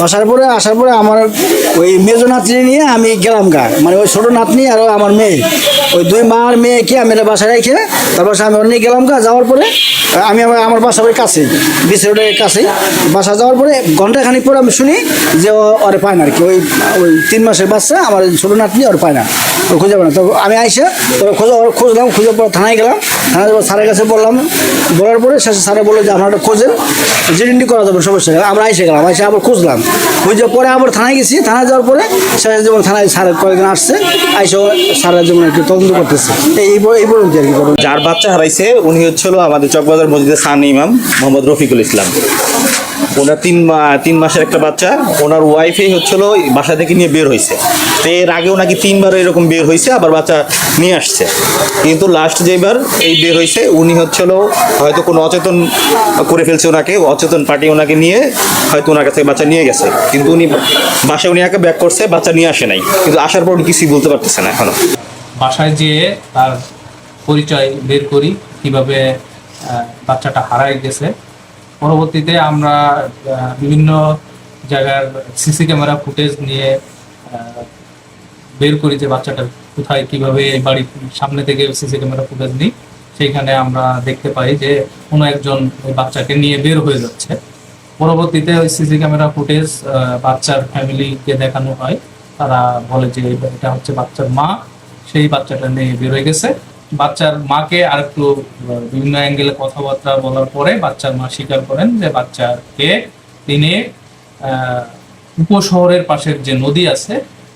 বাসার পরে, আসার পরে আমার ওই মেজো নাতনি নিয়ে আমি গেলাম গা। মানে ওই ছোট নাতনি আর আমার মেয়ে। ওই দুই মা আর মেয়েকে আমি এটা বাসায় রেখে তারপর আমি ওর নিয়ে গেলাম গা, যাওয়ার পরে আমি আমার আমার বাসা ওই কাছেই বিশ রোডের কাছেই। বাসা যাওয়ার পরে ঘন্টাখানিক পরে আমি শুনি যে ও ওরে পায় না আর কি। ওই ওই তিন মাসের বাচ্চা, আমার ছোটো নাতনি, ওর পায় না। ওর খুঁজে পায় না। তো আমি আইসে ওরা খোঁজা খুঁজলাম খুঁজে পরে থানায় গেলাম। থানায় স্যারের কাছে বললাম। বলার পরে শেষে স্যারে বলল যে, আপনারা খোঁজেন। জিডিন্ডি করা যাবে, সমস্যা আমরা আইসে গেলাম, আইসে আবার খুঁজলাম। খুঁজে পরে আবার থানায় গেছি। থানায় যাওয়ার পরে শেষে যেমন থানায় স্যার কয়েকদিন আসছে আইসে স্যারের যেমন একটু তদন্ত করতেছে। এই এই পর্যন্ত আর কি যার বাচ্চা হারাইছে উনি হচ্ছিল আমাদের চকবাজার মসজিদের সান ইমাম মোহাম্মদ রফিকুল ইসলাম। ওনার তিন মা- তিন মাসের একটা বাচ্চা ওনার ওয়াইফই হচ্ছিল বাসা থেকে নিয়ে বের হয়েছে তো এর আগেও নাকি তিনবার এরকম বের হয়েছে আবার বাচ্চা নিয়ে আসছে। কিন্তু লাস্ট যেবার এই বের হয়েছে উনি হচ্ছিল হয়তো কোনো অচেতন করে ফেলছে ওনাকে অচেতন পার্টি ওনাকে নিয়ে হয়তো ওনার কাছে বাচ্চা নিয়ে গেছে। কিন্তু উনি বাসায় উনি একা ব্যাক করছে বাচ্চা নিয়ে আসে নাই। কিন্তু আসার পর উনি কিছুই বলতে পারতেছে না এখনও। বাসায় যেয়ে তার পরিচয় বের করি, কীভাবে বাচ্চাটা হারায় গেছে। পরবর্তীতে আমরা বিভিন্ন জায়গার সিসি ক্যামেরা ফুটেজ নিয়ে বের করি যে বাচ্চাটা কোথায়, কীভাবে এই বাড়ির সামনে থেকে সিসি ক্যামেরা ফুটেজ নিই। সেইখানে আমরা দেখতে পাই যে কোনো একজন ওই বাচ্চাকে নিয়ে বের হয়ে যাচ্ছে। পরবর্তীতে ওই সিসি ক্যামেরা ফুটেজ বাচ্চার ফ্যামিলিকে দেখানো হয়। তারা বলে যে এটা হচ্ছে বাচ্চার মা। সেই বাচ্চাটা নিয়ে বের হয়ে গেছে। বাচ্চার মাকে আর একটু বিভিন্ন অ্যাঙ্গেলে কথাবার্তা বলার পরে বাচ্চার মা স্বীকার করেন যে বাচ্চাকে তিনি উপশহরের পাশের যে নদী আছে,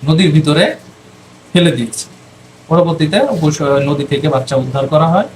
নদীর ভিতরে ফেলে দিয়েছে। পরবর্তীতে নদী থেকে বাচ্চা উদ্ধার করা হয়।